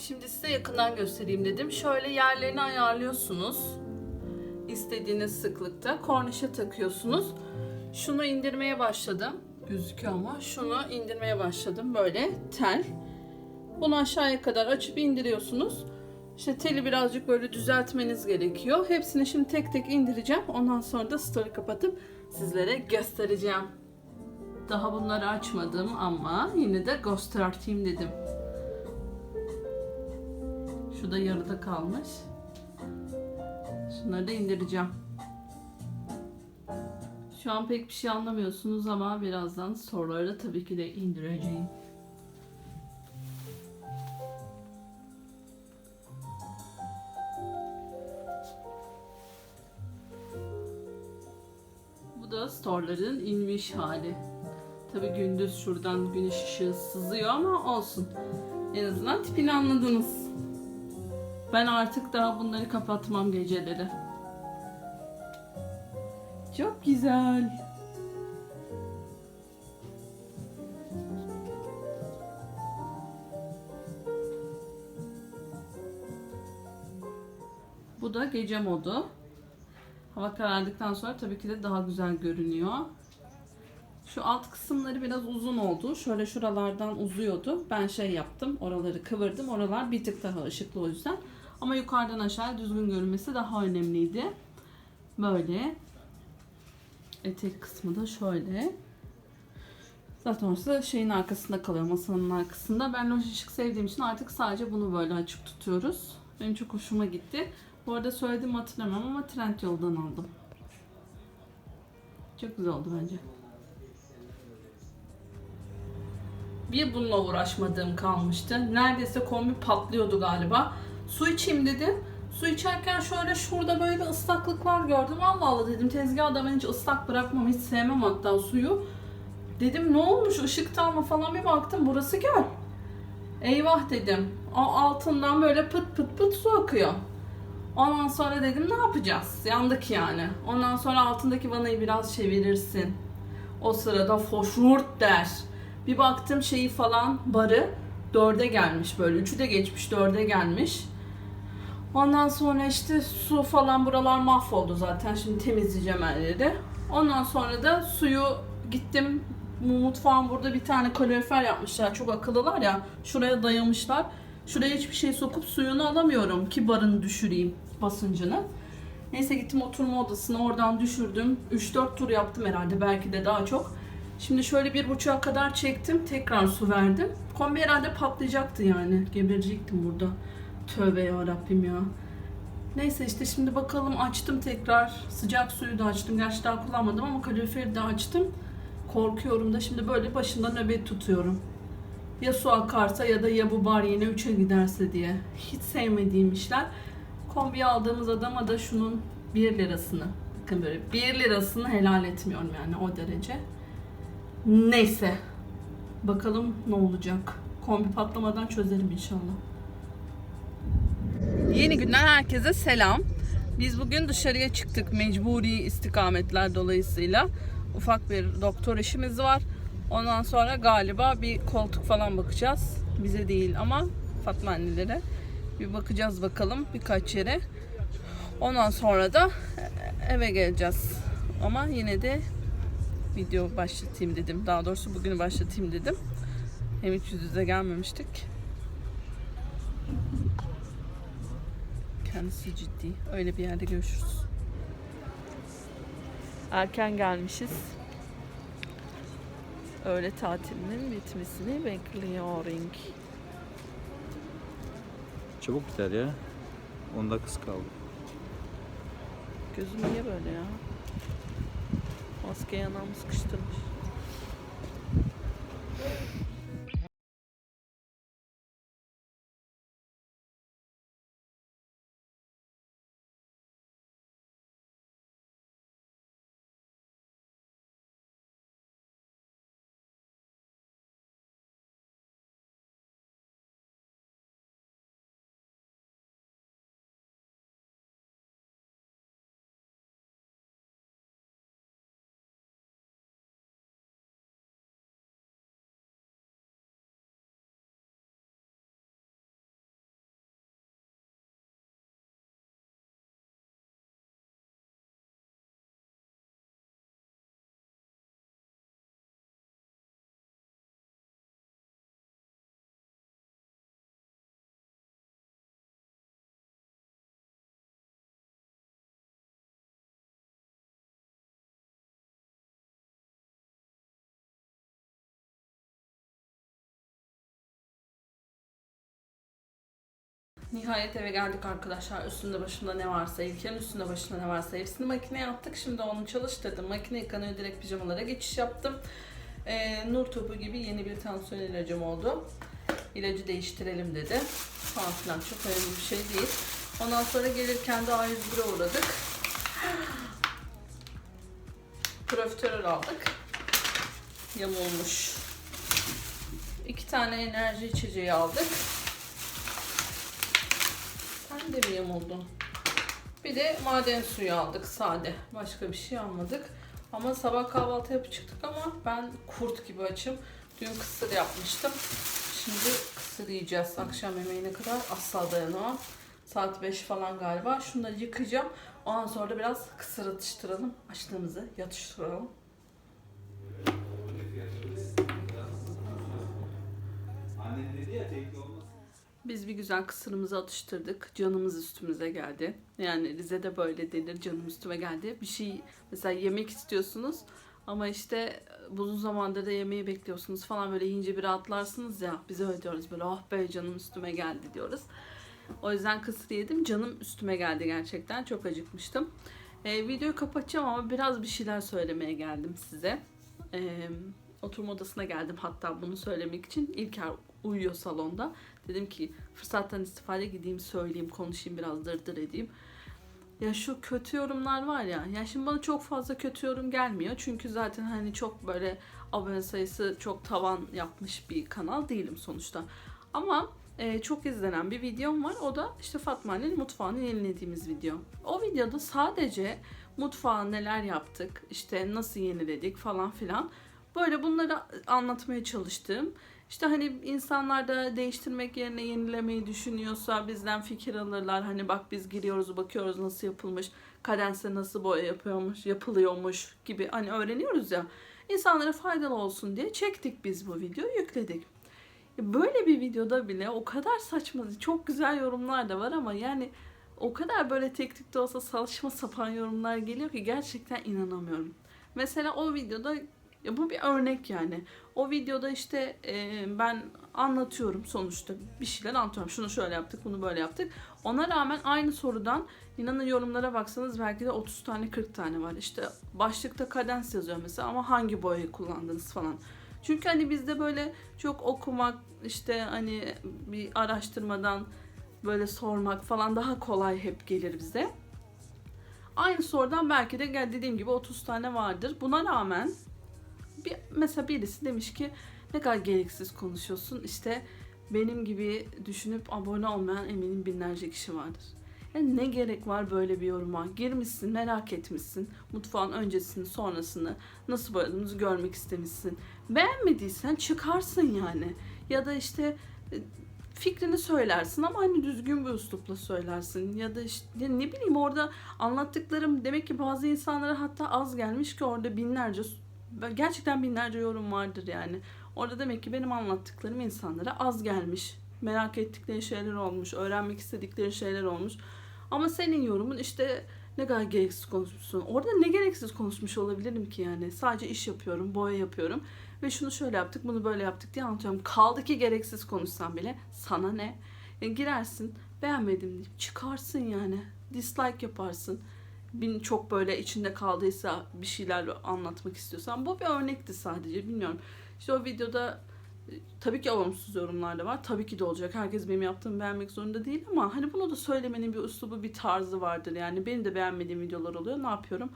Şimdi size yakından göstereyim dedim. Şöyle yerlerini ayarlıyorsunuz. İstediğiniz sıklıkta. Kornişe takıyorsunuz. Şunu indirmeye başladım. Gözüküyor ama. Şunu indirmeye başladım. Böyle tel. Bunu aşağıya kadar açıp indiriyorsunuz. İşte teli birazcık böyle düzeltmeniz gerekiyor. Hepsini şimdi tek tek indireceğim. Ondan sonra da story kapatıp sizlere göstereceğim. Daha bunları açmadım ama yine de göstereyim dedim. Şu da yarıda kalmış. Şunları da indireceğim. Şu an pek bir şey anlamıyorsunuz ama birazdan soruları da tabii ki de indireceğim. Bu da storeların inmiş hali. Tabii gündüz şuradan güneş ışığı sızıyor ama olsun. En azından tipini anladınız. Ben artık daha bunları kapatmam geceleri. Çok güzel. Bu da gece modu. Hava karardıktan sonra tabii ki de daha güzel görünüyor. Şu alt kısımları biraz uzun oldu. Şöyle şuralardan uzuyordu. Ben şey yaptım. Oraları kıvırdım. Oralar bir tık daha ışıklı o yüzden. Ama yukarıdan aşağı düzgün görünmesi daha önemliydi. Böyle. Etek kısmı da şöyle. Zaten orası şeyin arkasında kalıyor. Masanın arkasında. Ben loş ışık sevdiğim için artık sadece bunu böyle açık tutuyoruz. Benim çok hoşuma gitti. Bu arada söylediğimi hatırlamam ama trend yoldan aldım. Çok güzel oldu bence. Bir bununla uğraşmadığım kalmıştı. Neredeyse kombi patlıyordu galiba. Su içeyim dedim. Su içerken şöyle şurada böyle ıslaklıklar gördüm. Allah Allah dedim tezgahda ben hiç ıslak bırakmam. Hiç sevmem hatta suyu. Dedim ne olmuş ışıktan mı falan bir baktım burası göl. Eyvah dedim. O altından böyle pıt pıt pıt su akıyor. Ondan sonra dedim ne yapacağız? Yandık yani. Ondan sonra altındaki vanayı biraz çevirirsin. O sırada foşurt der. Bir baktım şeyi falan barı dörde gelmiş böyle. Üçü de geçmiş dörde gelmiş. Ondan sonra işte su falan buralar mahvoldu zaten. Şimdi temizleyeceğim her yeri. Ondan sonra da suyu gittim mutfağın burada bir tane kalorifer yapmışlar. Çok akıllılar ya. Şuraya dayamışlar. Şuraya hiçbir şey sokup suyunu alamıyorum ki barını düşüreyim basıncını. Neyse gittim oturma odasına oradan düşürdüm. 3-4 tur yaptım herhalde belki de daha çok. Şimdi şöyle bir buçuğa kadar çektim. Tekrar su verdim. Kombi herhalde patlayacaktı yani. Geberecektim burada. Tövbe ya Rabbim ya. Neyse işte şimdi bakalım açtım tekrar. Sıcak suyu da açtım. Gerçi daha kullanmadım ama kaloriferi de açtım. Korkuyorum da şimdi böyle başında nöbet tutuyorum. Ya su akarsa ya da ya bu bar yine 3'e giderse diye. Hiç sevmediğim işler. Kombi aldığımız adama da şunun 1 lirasını bakın böyle 1 lirasını helal etmiyorum yani o derece. Neyse. Bakalım ne olacak. Kombi patlamadan çözerim inşallah. Yeni günden herkese selam. Biz bugün dışarıya çıktık mecburi istikametler dolayısıyla. Ufak bir doktor işimiz var. Ondan sonra galiba bir koltuk falan bakacağız. Bize değil ama Fatma annelere. Bir bakacağız bakalım birkaç yere. Ondan sonra da eve geleceğiz. Ama yine de video başlatayım dedim. Daha doğrusu bugünü başlatayım dedim. Hem hiç yüz yüze gelmemiştik. Kendisi ciddi. Öyle bir yerde görüşürüz. Erken gelmişiz. Öğle tatilinin bitmesini bekliyorum. Çabuk biter ya. 10 dakikası kaldı. Gözüm niye böyle ya? Maske yanağımı sıkıştırmış. Nihayet eve geldik arkadaşlar. Üstünde başında ne varsa, İlker'in üstünde başında ne varsa hepsini makineye attık. Şimdi onu çalıştırdım. Makine yıkanıyor direkt pijamalara geçiş yaptım. Ee, nur topu gibi yeni bir tansiyon ilacım oldu. İlacı değiştirelim dedi. Falan filan çok önemli bir şey değil. Ondan sonra gelirken de A101'e uğradık. Profiterol aldık. Yamulmuş. İki tane enerji içeceği aldık. Ben de bir yamuldum. Bir de maden suyu aldık sade. Başka bir şey almadık. Ama sabah kahvaltı yapıp çıktık ama ben kurt gibi açım. Dün kısır yapmıştım. Şimdi kısır yiyeceğiz akşam yemeğine kadar. Asla dayanamam. Saat 5 falan galiba. Şunları yıkayacağım. Ondan sonra da biraz kısır atıştıralım. Açlığımızı yatıştıralım. Annem dedi ya tekli olmaz. Biz bir güzel kısırımızı atıştırdık. Canımız üstümüze geldi. Yani Rize'de böyle denir canım üstüme geldi. Bir şey mesela yemek istiyorsunuz ama işte uzun zamandır da yemeği bekliyorsunuz falan böyle yiyince bir rahatlarsınız ya. Biz öyle diyoruz böyle oh be canım üstüme geldi diyoruz. O yüzden kısır yedim. Canım üstüme geldi gerçekten. Çok acıkmıştım. Ee, videoyu kapatacağım ama biraz bir şeyler söylemeye geldim size. Ee, oturma odasına geldim hatta bunu söylemek için. İlker uyuyor salonda. Dedim ki fırsattan istifade gideyim söyleyeyim konuşayım biraz dırdır edeyim. Ya şu kötü yorumlar var ya. Ya şimdi bana çok fazla kötü yorum gelmiyor. Çünkü zaten hani çok böyle abone sayısı çok tavan yapmış bir kanal değilim sonuçta. Ama e, çok izlenen bir videom var. O da işte Fatma Anne'nin mutfağını yenilediğimiz video. O videoda sadece mutfağa neler yaptık, işte nasıl yeniledik falan filan. Böyle bunları anlatmaya çalıştım. İşte hani insanlar da değiştirmek yerine yenilemeyi düşünüyorsa bizden fikir alırlar. Hani bak biz giriyoruz bakıyoruz nasıl yapılmış, kadense nasıl boya yapıyormuş, yapılıyormuş gibi hani öğreniyoruz ya. İnsanlara faydalı olsun diye çektik biz bu videoyu yükledik. Böyle bir videoda bile o kadar saçma, çok güzel yorumlar da var ama yani o kadar böyle teknik de olsa saçma sapan yorumlar geliyor ki gerçekten inanamıyorum. Mesela o videoda ya bu bir örnek yani. O videoda işte e, ben anlatıyorum sonuçta bir şeyler anlatıyorum. Şunu şöyle yaptık, bunu böyle yaptık. Ona rağmen aynı sorudan inanın yorumlara baksanız belki de 30 tane 40 tane var. İşte başlıkta kadens yazıyor mesela ama hangi boyayı kullandınız falan. Çünkü hani bizde böyle çok okumak işte hani bir araştırmadan böyle sormak falan daha kolay hep gelir bize. Aynı sorudan belki de gel dediğim gibi 30 tane vardır. Buna rağmen bir, mesela birisi demiş ki ne kadar gereksiz konuşuyorsun. İşte benim gibi düşünüp abone olmayan eminim binlerce kişi vardır. Yani ne gerek var böyle bir yoruma? Girmişsin, merak etmişsin. Mutfağın öncesini, sonrasını, nasıl boyadığımızı görmek istemişsin. Beğenmediysen çıkarsın yani. Ya da işte e, fikrini söylersin ama hani düzgün bir üslupla söylersin. Ya da işte ne bileyim orada anlattıklarım demek ki bazı insanlara hatta az gelmiş ki orada binlerce gerçekten binlerce yorum vardır yani. Orada demek ki benim anlattıklarım insanlara az gelmiş. Merak ettikleri şeyler olmuş, öğrenmek istedikleri şeyler olmuş. Ama senin yorumun işte ne kadar gereksiz konuşmuşsun. Orada ne gereksiz konuşmuş olabilirim ki yani. Sadece iş yapıyorum, boya yapıyorum ve şunu şöyle yaptık, bunu böyle yaptık diye anlatıyorum. Kaldı ki gereksiz konuşsam bile sana ne? Yani girersin, beğenmedim deyip çıkarsın yani. Dislike yaparsın bin çok böyle içinde kaldıysa bir şeyler anlatmak istiyorsan bu bir örnekti sadece bilmiyorum. İşte o videoda e, tabii ki olumsuz yorumlar da var. Tabii ki de olacak. Herkes benim yaptığımı beğenmek zorunda değil ama hani bunu da söylemenin bir üslubu, bir tarzı vardır. Yani benim de beğenmediğim videolar oluyor. Ne yapıyorum?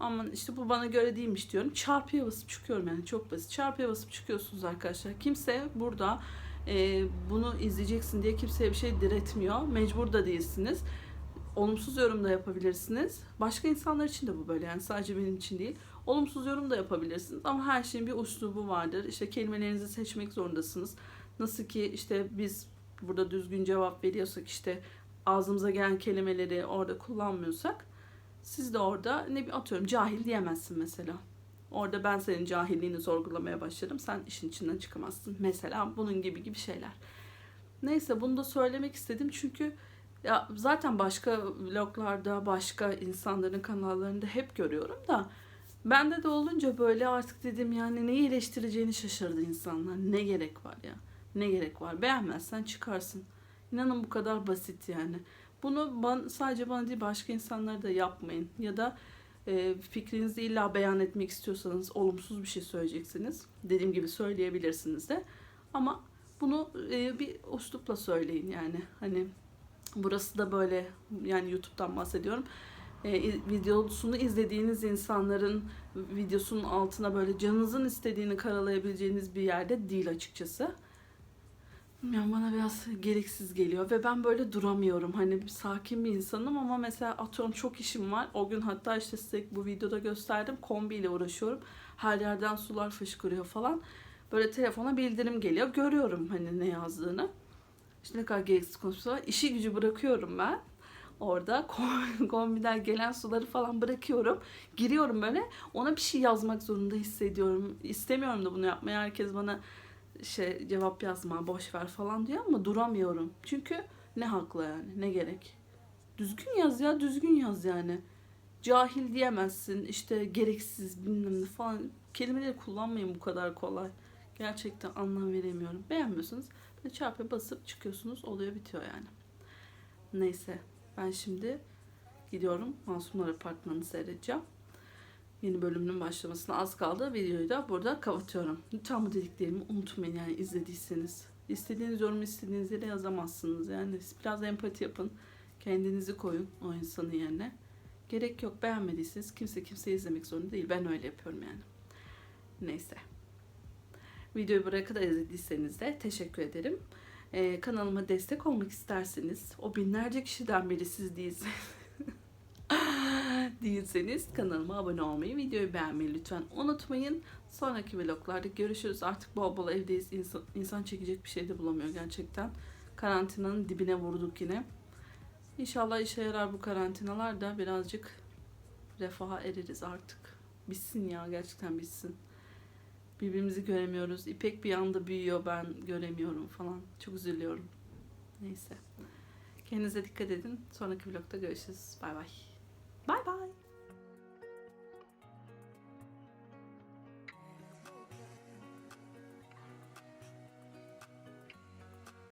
Ama işte bu bana göre değilmiş diyorum. Çarpıya basıp çıkıyorum yani çok basit. Çarpıya basıp çıkıyorsunuz arkadaşlar. Kimse burada e, bunu izleyeceksin diye kimseye bir şey diretmiyor. Mecbur da değilsiniz olumsuz yorum da yapabilirsiniz. Başka insanlar için de bu böyle yani sadece benim için değil. Olumsuz yorum da yapabilirsiniz ama her şeyin bir üslubu vardır. İşte kelimelerinizi seçmek zorundasınız. Nasıl ki işte biz burada düzgün cevap veriyorsak işte ağzımıza gelen kelimeleri orada kullanmıyorsak siz de orada ne bir atıyorum cahil diyemezsin mesela. Orada ben senin cahilliğini sorgulamaya başlarım. Sen işin içinden çıkamazsın. Mesela bunun gibi gibi şeyler. Neyse bunu da söylemek istedim çünkü ya zaten başka vloglarda, başka insanların kanallarında hep görüyorum da bende de olunca böyle artık dedim yani neyi eleştireceğini şaşırdı insanlar. Ne gerek var ya? Ne gerek var? Beğenmezsen çıkarsın. İnanın bu kadar basit yani. Bunu ban, sadece bana değil başka insanlara da yapmayın. Ya da e, fikrinizi illa beyan etmek istiyorsanız olumsuz bir şey söyleyeceksiniz. Dediğim gibi söyleyebilirsiniz de. Ama bunu e, bir uslupla söyleyin yani. Hani burası da böyle yani YouTube'dan bahsediyorum. E, videosunu izlediğiniz insanların videosunun altına böyle canınızın istediğini karalayabileceğiniz bir yerde değil açıkçası. Yani bana biraz gereksiz geliyor ve ben böyle duramıyorum. Hani sakin bir insanım ama mesela atıyorum çok işim var. O gün hatta işte size bu videoda gösterdim. Kombiyle uğraşıyorum. Her yerden sular fışkırıyor falan. Böyle telefona bildirim geliyor. Görüyorum hani ne yazdığını. İşte ne kadar gereksiz konuşuyorlar. İşi gücü bırakıyorum ben. Orada kom- kombiden gelen suları falan bırakıyorum. Giriyorum böyle. Ona bir şey yazmak zorunda hissediyorum. İstemiyorum da bunu yapmayı. Herkes bana şey cevap yazma boş ver falan diyor ama duramıyorum. Çünkü ne hakla yani ne gerek. Düzgün yaz ya düzgün yaz yani. Cahil diyemezsin işte gereksiz bilmem ne falan kelimeleri kullanmayın bu kadar kolay. Gerçekten anlam veremiyorum. Beğenmiyorsanız böyle çarpıya basıp çıkıyorsunuz oluyor bitiyor yani. Neyse ben şimdi gidiyorum Masumlar Apartmanı'nı seyredeceğim. Yeni bölümünün başlamasına az kaldı. Videoyu da burada kapatıyorum. Lütfen bu dediklerimi unutmayın yani izlediyseniz. İstediğiniz yorumu istediğiniz yere yazamazsınız. Yani biraz empati yapın. Kendinizi koyun o insanın yerine. Gerek yok beğenmediyseniz kimse kimseyi izlemek zorunda değil. Ben öyle yapıyorum yani. Neyse. Videoyu buraya kadar izlediyseniz de teşekkür ederim. Ee, kanalıma destek olmak isterseniz o binlerce kişiden biri siz değilseniz değilseniz kanalıma abone olmayı, videoyu beğenmeyi lütfen unutmayın. Sonraki vloglarda görüşürüz. Artık bol bol evdeyiz. İnsan, insan çekecek bir şey de bulamıyor gerçekten. Karantinanın dibine vurduk yine. İnşallah işe yarar bu karantinalar da birazcık refaha ereriz artık. Bitsin ya gerçekten bitsin. Birbirimizi göremiyoruz. İpek bir anda büyüyor ben göremiyorum falan. Çok üzülüyorum. Neyse. Kendinize dikkat edin. Sonraki vlogda görüşürüz. Bay bay. Bay bay.